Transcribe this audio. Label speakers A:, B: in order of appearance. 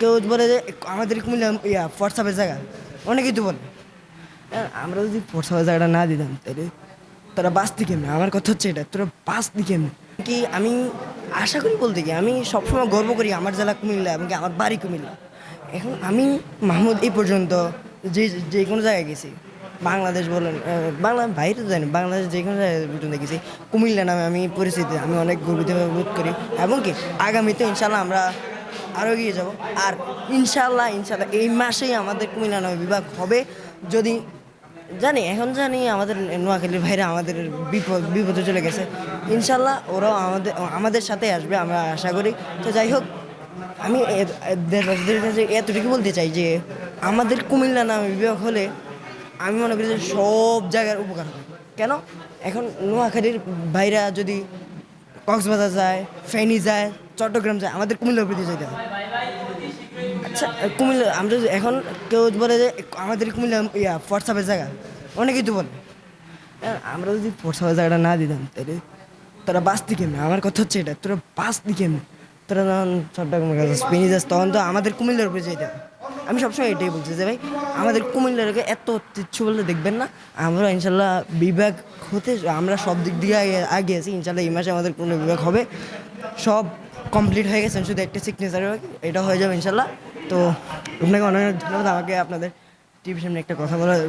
A: কেউ বলে যে, আমাদের কুমিল্লা ইয়া হোয়াটসঅ্যাপের জায়গা? অনেকেই তো বলে। আমরা যদি হোয়াটসঅ্যাপের জায়গাটা না দিতাম, তাহলে তোরা বাঁচতি কেমনে? আমার কথা হচ্ছে এটা, তোরা বাঁচতি কেমনে? কি আমি আশা করি বলতে কি, আমি সবসময় গর্ব করি আমার জেলা কুমিল্লা এবং আমার বাড়ি কুমিল্লা। এখন আমি মাহমুদ এই পর্যন্ত যে যে কোনো জায়গায় গেছি, বাংলাদেশ বলেন বাংলা, বাইরে তো জানি, বাংলাদেশ যে কোনো জায়গায় পর্যন্ত গেছি, কুমিল্লা নামে আমি পরিস্থিতি আমি অনেক গর্বিত বোধ করি। এবং কি, আগামীতে ইনশাল্লাহ আমরা আরও এগিয়ে যাব। আর ইনশাল্লাহ ইনশাল্লাহ এই মাসেই আমাদের কুমিল্লা নামে বিভাগ হবে। যদি জানি, এখন জানি আমাদের নোয়াখালীর ভাইরা আমাদের বিপদ, বিপদে চলে গেছে। ইনশাল্লাহ ওরাও আমাদের আমাদের সাথে আসবে, আমরা আশা করি। তো যাই হোক, আমি এতটুকু বলতে চাই যে আমাদের কুমিল্লা নামে বিভাগ হলে আমি মনে করি যে সব জায়গার উপকার হবে। কেন? এখন নোয়াখালীর ভাইরা যদি কক্সবাজার যায়, ফেনী যায় চট্টগ্রাম যায়, আমাদের কুমিল্লার প্রতি যেতে হয় আচ্ছা কুমিল্লা, আমরা এখন কেউ বলে যে আমাদের কুমিল্লা ইয়া হোয়াটসঅ্যাপের জায়গা, অনেকেই তো বলে। আমরা যদি হোয়াটসঅ্যাপের জায়গাটা না দিতাম, তাহলে তোরা বাঁচতি কেমনি? আমার কথা হচ্ছে এটা, তোরা বাঁচতি কেমনি? তোরা যখন চট্টগ্রামের কাছে স্পেনে যাস, তখন তো আমাদের কুমিল্লার উপরে যেতে হবে। আমি সবসময় এটাই বলছি যে ভাই, আমাদের কুমিল্লারকে এত তুচ্ছ বলে দেখবেন না। আমরা ইনশাল্লাহ বিভাগ হতে আমরা সব দিক দিয়ে আগে আছি, ইনশাল্লাহ এই মাসে আমাদের কোনো বিভাগ হবে। সব কমপ্লিট হয়ে গেছে শুধু একটা সিগনেচার এটা হয়ে যাবে ইনশাল্লাহ। তো আপনাকে অনেক অনেক ধন্যবাদ আমাকে আপনাদের টিভির সামনে একটা কথা বলার